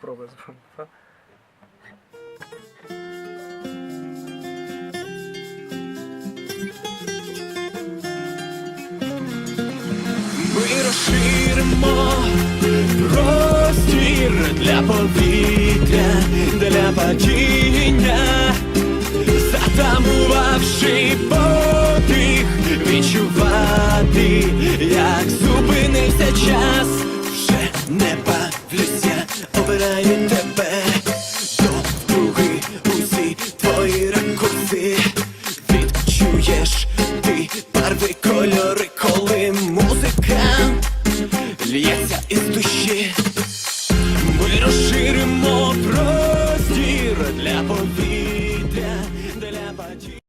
попробую зробити. Ми розширимо простір для повітря, для падіння, затамувавши потих відчувати, як зупинився час, вже не бавлюся обираю тебе, до другий усі твої ракурси Відчуєш ти барви кольори, коли музика лється із душі. Ми розширимо простір для повітря, для батьків.